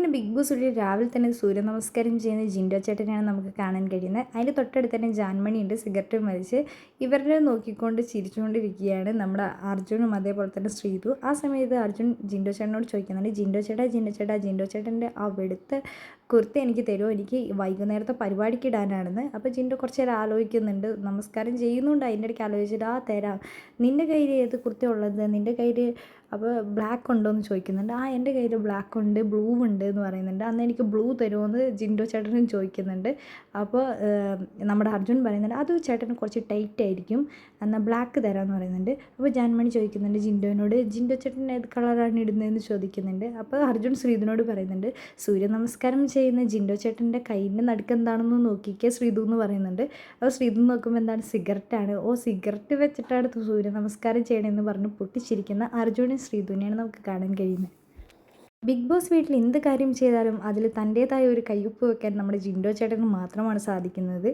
അങ്ങനെ big boss ഉള്ളിൽ രാവിലെ തന്നെ സൂര്യ നമസ്കാരം ചെയ്യുന്ന ജിൻഡോ ചേട്ടനെയാണ് നമുക്ക് കാണാൻ കഴിയുന്നത്. അതിന്റെ തൊട്ടടുത്ത് തന്നെ ജാൻമണിയുണ്ട് സിഗരറ്റ് വലിച്ച് ഇവരുടെ നോക്കിക്കൊണ്ട് ചിരിച്ചുകൊണ്ടിരിക്കുകയാണ് നമ്മുടെ അർജുനും അതേപോലെ തന്നെ ശ്രീതു. ആ സമയത്ത് അർജുൻ ജിൻഡോ ചേട്ടനോട് ചോദിക്കുന്നുണ്ട് ജിൻഡോ ചേട്ടാ ജിൻഡോ ചേട്ടാ ജിൻഡോ ചേട്ടന്റെ ആ വെളുത്ത കുർത്ത എനിക്ക് തരുമോ? എനിക്ക് വൈകുന്നേരത്തെ പരിപാടിക്ക് ഇടാനാണെന്ന്. അപ്പോൾ ജിൻഡോ കുറച്ച് നേരം ആലോചിക്കുന്നുണ്ട്. നമസ്കാരം ചെയ്യുന്നുണ്ട്. അതിന്റെ ഇടയ്ക്ക് ആലോചിച്ചിട്ട് ആ തരാം. നിന്റെ കയ്യിൽ ഏത് കുർത്ത ഉള്ളത്? നിന്റെ കയ്യിൽ അപ്പോൾ ബ്ലാക്ക് ഉണ്ടോ എന്ന് ചോദിക്കുന്നുണ്ട്. ആ എന്റെ കയ്യിൽ ബ്ലാക്ക് ഉണ്ട് ബ്ലൂ ഉണ്ട് എന്ന് പറയുന്നുണ്ട്. അന്ന് എനിക്ക് ബ്ലൂ തരുമോ എന്ന് ജിൻഡോ ചേട്ടനും ചോദിക്കുന്നുണ്ട്. അപ്പോൾ നമ്മുടെ അർജുൻ പറയുന്നുണ്ട് അത് ചേട്ടന് കുറച്ച് ടൈറ്റ് ആയിരിക്കും. എന്നാൽ ബ്ലാക്ക് തരാമെന്ന് പറയുന്നുണ്ട്. അപ്പോൾ ജാൻമണി ചോദിക്കുന്നുണ്ട് ജിൻഡോനോട് ജിൻഡോ ചേട്ടൻ ഏത് കളറാണ് ഇടുന്നതെന്ന് ചോദിക്കുന്നുണ്ട്. അപ്പോൾ അർജുൻ ശ്രീധനോട് പറയുന്നുണ്ട് സൂര്യ നമസ്കാരം ചെയ്യുന്ന ജിൻഡോ ചേട്ടന്റെ കയ്യിന്റെ നടുക്ക് എന്താണെന്ന് നോക്കിക്കേ ശ്രീതു എന്ന് പറയുന്നുണ്ട്. അപ്പോൾ ശ്രീതു നോക്കുമ്പോൾ എന്താണ്? സിഗരറ്റാണ് ഓ സിഗരറ്റ് വെച്ചിട്ടാണ് സൂര്യ നമസ്കാരം ചെയ്യണമെന്ന് പറഞ്ഞ് പൊട്ടിച്ചിരിക്കുന്ന അർജുനും ശ്രീതുവിനെയാണ് നമുക്ക് കാണാൻ കഴിയുന്നത്. ബിഗ് ബോസ് വീട്ടിൽ എന്ത് കാര്യം ചെയ്താലും അതിൽ തന്റേതായ ഒരു കയ്യൊപ്പ് വെക്കാൻ നമ്മുടെ ജിൻഡോ ചേട്ടന് മാത്രമാണ് സാധിക്കുന്നത്.